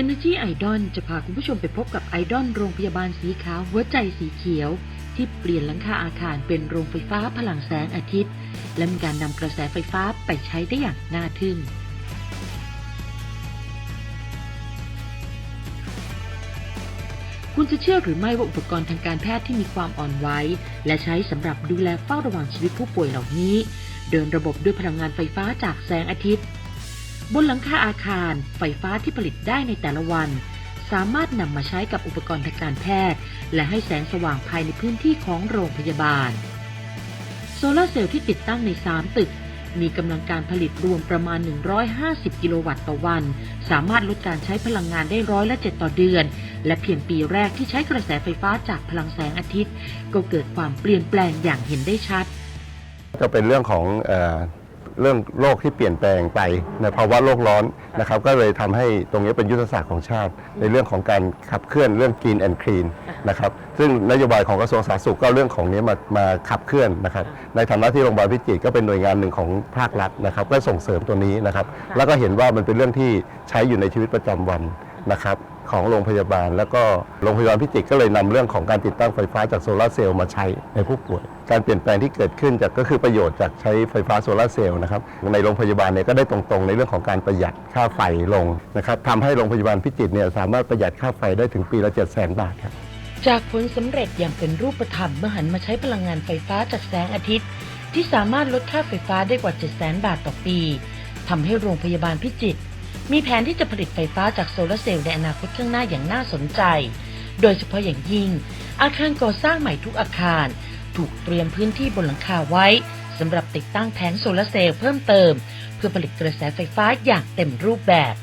Energy Idol จะพาคุณผู้ชมไปพบกับไอดอลโรงพยาบาลสีขาวหัวใจสีเขียว ที่เปลี่ยนหลังคาอาคารเป็นโรงไฟฟ้าพลังแสงอาทิตย์ และมีการนำกระแสไฟฟ้าไปใช้ได้อย่างน่าทึ่งคุณจะเชื่อหรือไม่ว่าอุปกรณ์ทางการแพทย์ที่มีความอ่อนไหวและใช้สำหรับดูแลเฝ้าระวังชีวิตผู้ป่วยเหล่านี้ เดินระบบด้วยพลังงานไฟฟ้าจากแสงอาทิตย์ บนหลังคาอาคาร ไฟฟ้าที่ผลิตได้ในแต่ละวัน สามารถนำมาใช้กับอุปกรณ์ทางการแพทย์ และให้แสงสว่างภายในพื้นที่ของโรงพยาบาล โซลาร์เซลล์ที่ติดตั้งใน 3 ตึก มีกำลังการผลิตรวมประมาณ 150 กิโลวัตต์ต่อวัน สามารถลดการใช้พลังงานได้ร้อยละ7ต่อเดือน และเพียงปีแรกที่ใช้กระแสไฟฟ้าจากพลังแสงอาทิตย์ ก็เกิดความเปลี่ยนแปลงอย่างเห็นได้ชัด ก็เป็นเรื่องของ เอ่อเรื่องโลกที่เปลี่ยนแปลงไปในภาวะโลกร้อนนะครับ ก็เลยทำให้ตรงนี้เป็นยุทธศาสตร์ของชาติ ในเรื่องของการขับเคลื่อนเรื่อง Green and Clean นะครับซึ่งนโยบายของกระทรวงสาธารณสุขก็เอาเรื่องของนี้มามาขับเคลื่อนนะครับในฐานะที่โรงพยาบาลพิจิตรก็เป็นหน่วยงานหนึ่งของภาครัฐนะครับ ก็ส่งเสริมตัวนี้นะครับ แล้วก็เห็นว่ามันเป็นเรื่องที่ใช้อยู่ในชีวิตประจำวันนะครับ ของโรงพยาบาล แล้วก็โรงพยาบาลพิจิตรก็เลยนำเรื่องของการติดตั้งไฟฟ้าจากโซลาร์เซลล์มาใช้ในผู้ป่วย การเปลี่ยนแปลงที่เกิดขึ้นจากก็คือประโยชน์จากใช้ไฟฟ้าโซลาร์เซลล์นะครับในโรงพยาบาลเนี่ยก็ได้ตรงๆ ในเรื่องของการประหยัดค่าไฟลงนะครับทำให้โรงพยาบาลพิจิตรเนี่ยสามารถประหยัดค่าไฟได้ถึงปีละ7 0 0 0 0 0 บาทครับจากผลสำเร็จอย่างเป็นรูปธรรมเมื่อหันมาใช้พลังงานไฟฟ้าจากแสงอาทิตย์ ที่สามารถลดค่าไฟฟ้าได้กว่า 7 0 0 0 0 0 บาทต่อปีทำให้โรงพยาบาลพิจิตร มีแผนที่จะผลิตไฟฟ้าจากโซลาร์เซลล์ในอนาคตข้างหน้าอย่างน่าสนใจ โดยเฉพาะอย่างยิ่ง อาคารก่อสร้างใหม่ทุกอาคาร ถูกเตรียมพื้นที่บนหลังคาไว้สำหรับติดตั้งแผงโซลาร์เซลล์เพิ่มเติม เพื่อผลิตกระแสไฟฟ้าอย่างเต็มรูปแบบ